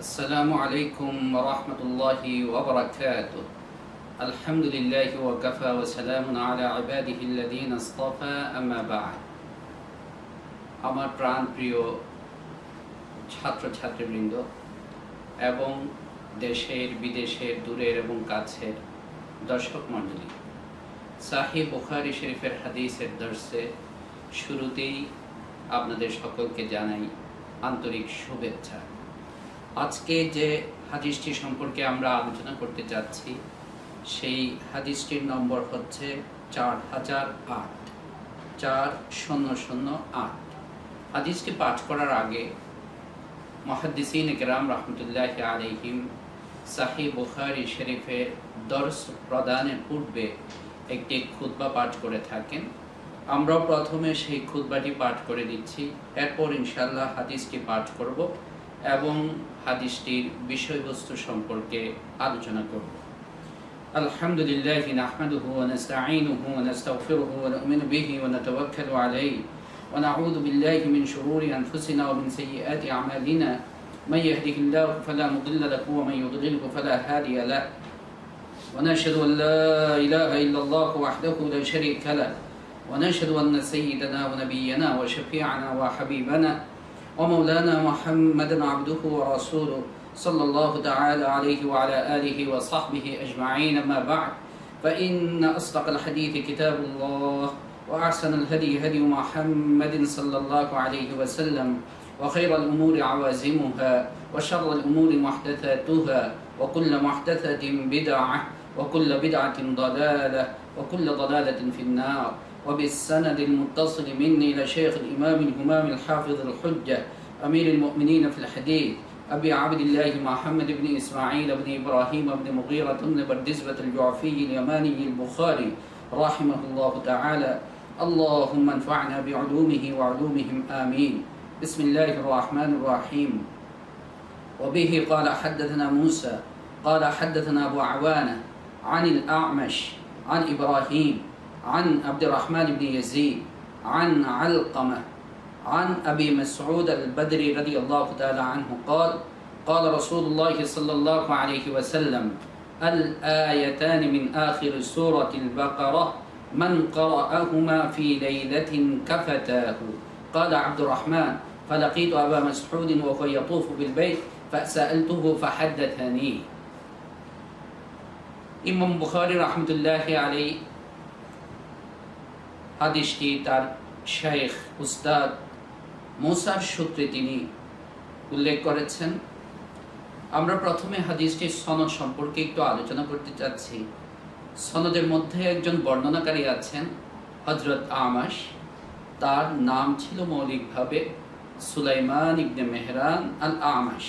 السلام عليكم ورحمة الله وبركاته الحمد لله وكفى وسلام على عباده الذين اصطفى أما بعد আমার প্রাণ প্রিয় ছাত্রছাত্রীবৃন্দ এবং দেশের বিদেশের দূরের এবং কাছের দর্শক মণ্ডলী সাহিব বুখারি শরীফের হাদিসের দর্শে শুরুতেই আপনাদের সকলকে জানাই আন্তরিক শুভেচ্ছা আজকে যে হাদিসটি সম্পর্কে আমরা আলোচনা করতে যাচ্ছি, সেই হাদিসটির নম্বর হচ্ছে চার হাজার আট, চার শূন্য শূন্য আট। হাদিসটি পাঠ করার আগে মহাদ্দিসিন কেরাম রহমতুল্লাহ আলহিম সাহি বুখারি শরীফের দর্শ প্রদানের পূর্বে একটি খুতবা পাঠ করে থাকেন। আমরা প্রথমে সেই খুতবাটি পাঠ করে দিচ্ছি, এরপর ইনশাল্লাহ হাদিসটি পাঠ করব। এবং হাদিসটির বিষয়বস্তু সম্পর্কে আলোচনা করব। الحمد لله نحمده ونستعينه ونستغفره ونؤمن به ونتوكل عليه ونعوذ بالله من شرور أنفسنا ومن سيئات أعمالنا من يهده الله فلا مضل له ومن يضلله فلا هادي له ونشهد أن لا إله إلا الله وحده لا شريك له ونشهد أن سيدنا ونبينا وشفيعنا وحبيبنا ومولانا محمدا عبده ورسوله صلى الله تعالى عليه وعلى آله وصحبه أجمعين أما بعد فإن أصدق الحديث كتاب الله وأحسن الهدي هدي محمد صلى الله عليه وسلم وخير الأمور عوازمها وشر الأمور محدثاتها وكل محدثة بدعة وكل بدعة ضلالة وكل ضلالة في النار. وبالسند المتصل مني إلى شيخ الإمام الهمام الحافظ الحجة أمير المؤمنين في الحديث أبي عبد الله محمد بن إسماعيل بن إبراهيم بن مغيرة بن بردزبة الجعفي اليماني البخاري رحمه الله تعالى. اللهم انفعنا بعلومه وعلومهم آمين. بسم الله الرحمن الرحيم. وبه قال حدثنا موسى قال حدثنا أبو عوانة عن الأعمش عن إبراهيم عن عبد الرحمن بن يزيد عن علقمة عن أبي مسعود البدري رضي الله تعالى عنه قال قال رسول الله صلى الله عليه وسلم الآيتان من آخر سورة البقرة من قرأهما في ليلة كفتاه قال عبد الرحمن فلقيت أبا مسعود وهو يطوف بالبيت فسألته فحدثني ইমাম বুখারি রহমতুল্লাহ আলী হাদিসটি তার শেখ উস্তাদ মোসার সূত্রে তিনি উল্লেখ করেছেন। আমরা প্রথমে হাদিসটির সনদ সম্পর্কে একটু আলোচনা করতে চাচ্ছি। সনদের মধ্যে একজন বর্ণনাকারী আছেন হজরত আমাস তার নাম ছিল মৌলিকভাবে সুলাইমান ইবনে মেহরান আল আমাস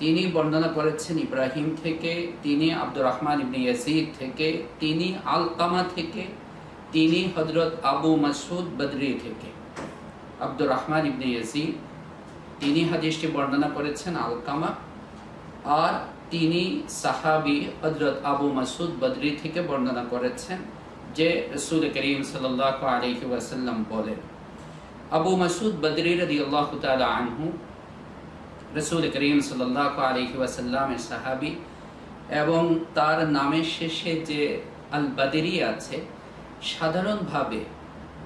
তিনি বর্ণনা করেছেন ইব্রাহিম থেকে, তিনি আব্দুর রহমান ইবনে ইয়াসিদ থেকে, তিনি আলকামা থেকে, তিনি হজরত আবু মাসুদ বদরি থেকে। আব্দুর রহমান ইবনে ইয়াসিদ, তিনি হাদিসটি বর্ণনা করেছেন আলকামা, আর তিনি সাহাবি হজরত আবু মাসুদ বদরি থেকে বর্ণনা করেছেন, যে রসুল করিম সাল্লাহ আলহি ওয়াসাল্লাম বলেন, আবু মাসুদ বদরি রদি আল্লাহ আনহু রসুল করিম সাল্লাহ আলহি ওয়াসাল্লামের সাহাবি এবং তার নামের শেষে যে আল বাদেরি আছে, সাধারণভাবে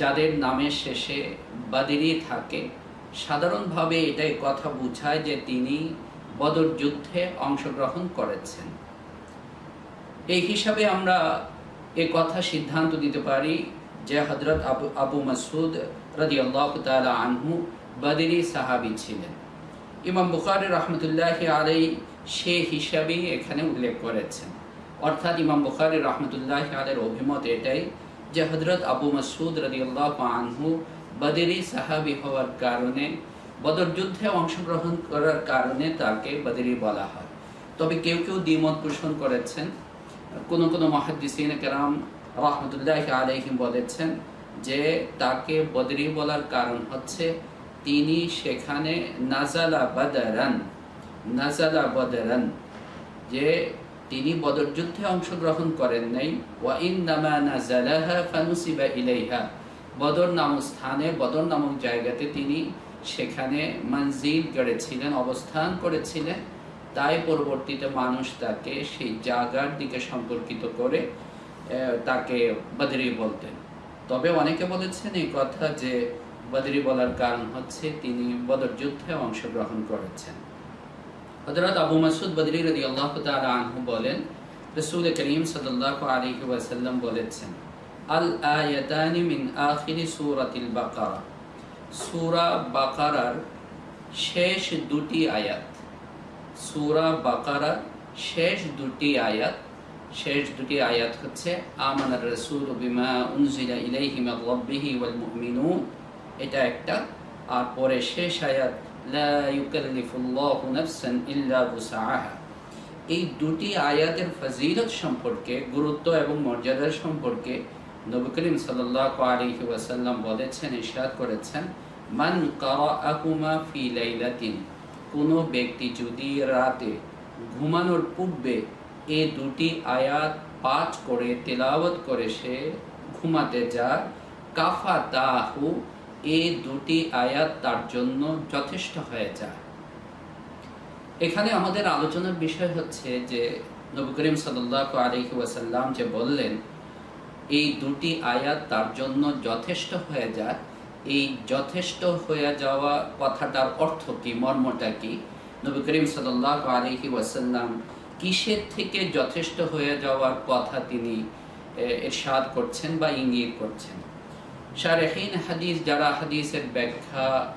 যাদের নামের শেষে বাদেরি থাকে, সাধারণভাবে এটাই কথা বোঝায় যে তিনি বদর যুদ্ধে অংশগ্রহণ করেছেন। এই হিসাবে আমরা এ কথা সিদ্ধান্ত দিতে পারি যে হজরত আবু আবু মাসুদ রদি আল্লাহ তালা আনহু বাদেরি সাহাবি ছিলেন। ইমাম বুখারি রহমতুল্লাহ আলাই সে হিসাবেই এখানে উল্লেখ করেছেন। অর্থাৎ ইমাম বুখারি রহমতুল্লাহ আলের অভিমত এটাই যে হজরত আবু মাসুদ রদিউল্লাহ আনহু বদেরি সাহাবি হওয়ার কারণে, বদর যুদ্ধে অংশগ্রহণ করার কারণে তাকে বদেরি বলা হয়। তবে কেউ কেউ দ্বিমত পোষণ করেছেন। কোনো কোনো মহাদিসিন কেরাম রহমতুল্লাহ আলহিম বলেছেন যে তাকে বদরি বলার কারণ হচ্ছে তিনি সেখানে নাজালা বাদারান, নাজালা বদরান, যে তিনি বদর যুদ্ধে অংশগ্রহণ করেন নাই। ওয়াইন নামা নাজালাহা ফানুসিবা ইলাইহা, বদর নামক স্থানে, বদর নামক জায়গাতে তিনি সেখানে মঞ্জিল গড়েছিলেন, অবস্থান করেছিলেন। তাই পরবর্তীতে মানুষ তাকে সেই জায়গার দিকে সম্পর্কিত করে তাকে বদরি বলতেন। তবে অনেকে বলেছেন এই কথা যে বদরি বলার কারণ হচ্ছে তিনি বদর যুদ্ধে অংশগ্রহণ করেছেন। হযরত আবু মাসুদ বদরি রাদিয়াল্লাহু তাআলা আনহু বলেন, রাসূল করিম সাল্লাল্লাহু আলাইহি ওয়াসাল্লাম বলেছেন, আল আয়াতানি মিন আখিরি সূরাতিল বাকারা। সূরা বাকারার শেষ দুটি আয়াত, সূরা বাকারার শেষ দুটি আয়াত, শেষ দুটি আয়াত হচ্ছে, আমানার রাসূল বিমা উনজিলা ইলাইহি মির রাব্বিহি ওয়াল মুমিনুন। এটা একটা। আর পরে শেষ আয়াত এই দুটি আয়াতের ফজিলত সম্পর্কে, গুরুত্ব এবং মর্যাদা সম্পর্কে নবী করিম ওয়াসাল্লাম বলেছেন, ইরশাদ করেছেন, মান লাইলাতিন কোনো ব্যক্তি যদি রাতে ঘুমানোর পূর্বে এই দুটি আয়াত পাঠ করে, তেলাওয়াত করে সে ঘুমাতে যায় কাফা তাহু এই দুটি আয়াত তার জন্য যথেষ্ট হয়ে যায়। এখানে আমাদের আলোচনার বিষয় হচ্ছে যে নবী করিম সাল্লাল্লাহু আলাইহি ওয়াসাল্লাম যে বললেন, এই দুটি আয়াত তার জন্য যথেষ্ট হয়ে যায়। এই যথেষ্ট হয়ে যাওয়া কথাটার অর্থ কি, মর্মটা কি? নবী করিম সাল্লাল্লাহু আলাইহি ওয়াসাল্লাম কিসের থেকে যথেষ্ট হয়ে যাওয়ার কথা তিনি এরশাদ করছেন বা ইঙ্গিত করছেন? শারেহিন হাদিস যারা হাদিসের ব্যাখ্যা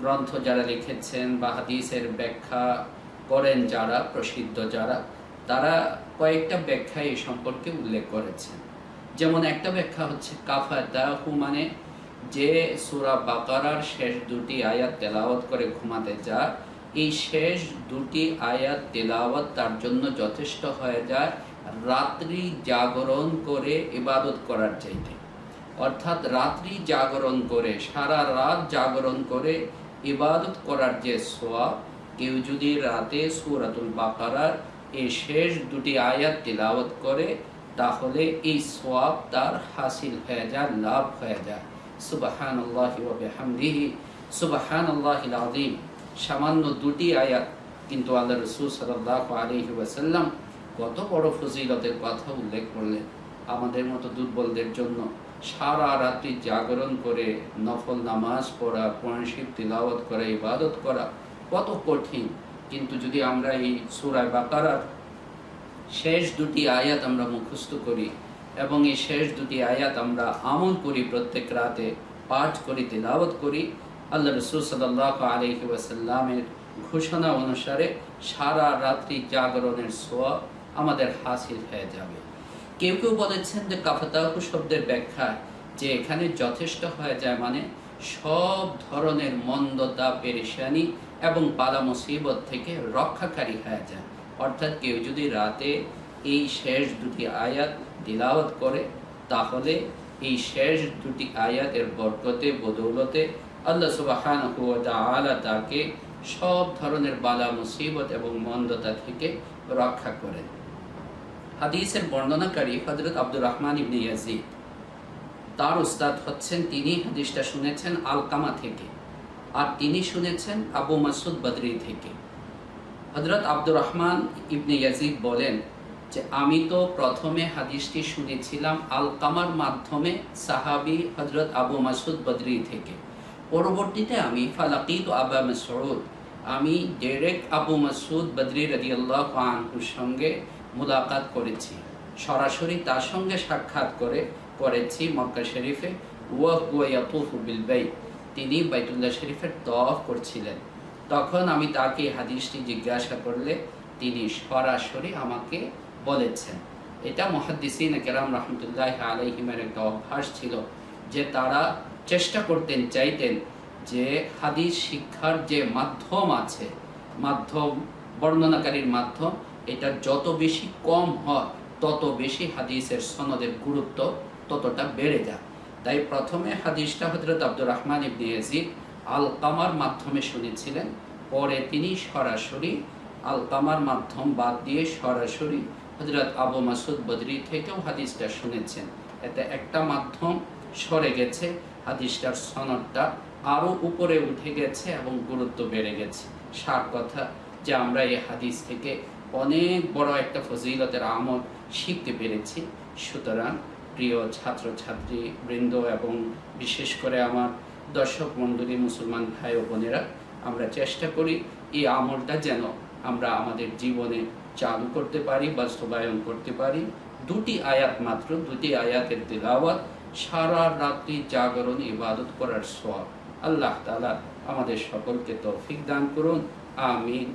গ্রন্থ যারা লিখেছেন বা হাদিসের ব্যাখ্যা করেন যারা, প্রসিদ্ধ যারা, তারা কয়েকটা ব্যাখ্যা এই সম্পর্কে উল্লেখ করেছেন। যেমন একটা ব্যাখ্যা হচ্ছে কাফাতাহু মানে যে সূরা বাকারার শেষ দুটি আয়াত তেলাওয়াত করে ঘুমাতে যা এই শেষ দুটি আয়াত তেলাওয়াত তার জন্য যথেষ্ট হয়ে যায়, রাত্রি জাগরণ করে ইবাদত করার চাইতে। অর্থাৎ রাত্রি জাগরণ করে, সারা রাত জাগরণ করে ইবাদত করার যে সোয়াব কেউ যদি রাতে সুরাতুল বাকারার এই শেষ দুটি আয়াত তিলাওয়াত করে, তাহলে এই সোয়াব তার হাসিল হয়ে যায়, লাভ হয়ে যায়। সুবাহান আল্লাহ হামদিহি সুবাহান আল্লাহ আদিম সামান্য দুটি আয়াত কিন্তু আল্লাহ রসুল সাল্লাহ আলহি ওয়াসাল্লাম কত বড় ফজিলতের কথা উল্লেখ করলেন। আমাদের মতো দুর্বলদের জন্য সারা রাত্রি জাগরণ করে নফল নামাজ পড়া কোরআনশিব তিলাওয়াত করা, ইবাদত করা কত কঠিন। কিন্তু যদি আমরা এই সুরায় বাকারার শেষ দুটি আয়াত আমরা মুখস্থ করি এবং এই শেষ দুটি আয়াত আমরা আমল করি প্রত্যেক রাতে, পাঠ করি, তিলাওয়াত করি, আল্লাহ রসুল সাল্লাহ আলহি ওয়াসাল্লামের ঘোষণা অনুসারে সারা রাত্রি জাগরণের সোয়া আমাদের হাসিল হয়ে যাবে। কেউ কেউ বলেছেন যে কাফাতাহু শব্দের ব্যাখ্যা যে এখানে যথেষ্ট হয়ে যায় মানে সব ধরনের মন্দতা, পেরেশানি এবং পালা মুসিবত থেকে রক্ষাকারী হয়ে যায়। অর্থাৎ কেউ যদি রাতে এই শেষ দুটি আয়াত দিলাওয়াত করে, তাহলে এই শেষ দুটি আয়াতের বরকতে, বদৌলতে আল্লাহ সুবাহান তাআলা তাকে সব ধরনের বালা মুসিবত এবং মন্দতা থেকে রক্ষা করেন। হাদিসের বর্ণনাকারী হজরত আব্দুর রহমান ইবনে ইয়াজিদ। তার উস্তাদ হচ্ছেন তিনি, হাদিসটা শুনেছেন আলকামা থেকে। আর তিনি শুনেছেন আবু মাসুদ বদরি থেকে। হজরত আব্দুর রহমান ইবনে ইয়াজিদ বলেন যে, আমি তো প্রথমে হাদিসটি শুনেছিলাম আলকামার মাধ্যমে সাহাবি হজরত আবু মাসুদ বদরি থেকে। পরবর্তীতে আমি, ফালাকিত আবা মাসউদ, আমি ডেরেক আবু মাসুদ বদরি রাদিয়াল্লাহু আনহুর সঙ্গে মুলাকাত করেছি। সরাসরি তার সঙ্গে সাক্ষাৎ করে করেছি মক্কা শরীফে। ওয়া হুয়া ইয়াতুফু বিল বাইত। তিনি বাইতুল্লাহ শরীফের তওয়াফ করছিলেন। তখন আমি তাকে হাদিসটি জিজ্ঞাসা করলে তিনি সরাসরি আমাকে বলেছেন। এটা মহাদ্দিসিন কেরাম রহমতুল্লাহ আলহিমের একটা অভ্যাস ছিল যে তারা চেষ্টা করতেন, চাইতেন যে হাদিস শিক্ষার যে মাধ্যম আছে, মাধ্যম, বর্ণনাকারীর মাধ্যম এটা যত বেশি কম হয়, তত বেশি হাদিসের সনদের গুরুত্ব ততটা বেড়ে যায়। তাই প্রথমে হাদিসটা হজরত আব্দুর রহমান ইবনে আল কামার মাধ্যমে শুনেছিলেন, পরে তিনি সরাসরি আল কামার মাধ্যম বাদ দিয়ে সরাসরি হজরত আবু মাসুদ বদরি থেকেও হাদিসটা শুনেছেন। এতে একটা মাধ্যম সরে গেছে, হাদিসটার সনদটা আরও উপরে উঠে গেছে এবং গুরুত্ব বেড়ে গেছে। সার কথা যে আমরা এই হাদিস থেকে অনেক বড় একটা ফজিলতের আমল শিখতে পেরেছি। সুতরাং প্রিয় ছাত্রছাত্রী, বৃন্দ এবং বিশেষ করে আমার দর্শক মণ্ডলী, মুসলমান ভাই ও বোনেরা, আমরা চেষ্টা করি এই আমলটা যেন আমরা আমাদের জীবনে চালু করতে পারি, বাস্তবায়ন করতে পারি। দুটি আয়াত মাত্র, দুটি আয়াতের তেলাওয়াত, সারা রাত্রি জাগরণ, ইবাদত করার সব আল্লাহ তালা আমাদের সকলকে তৌফিক দান করুন। আমিন।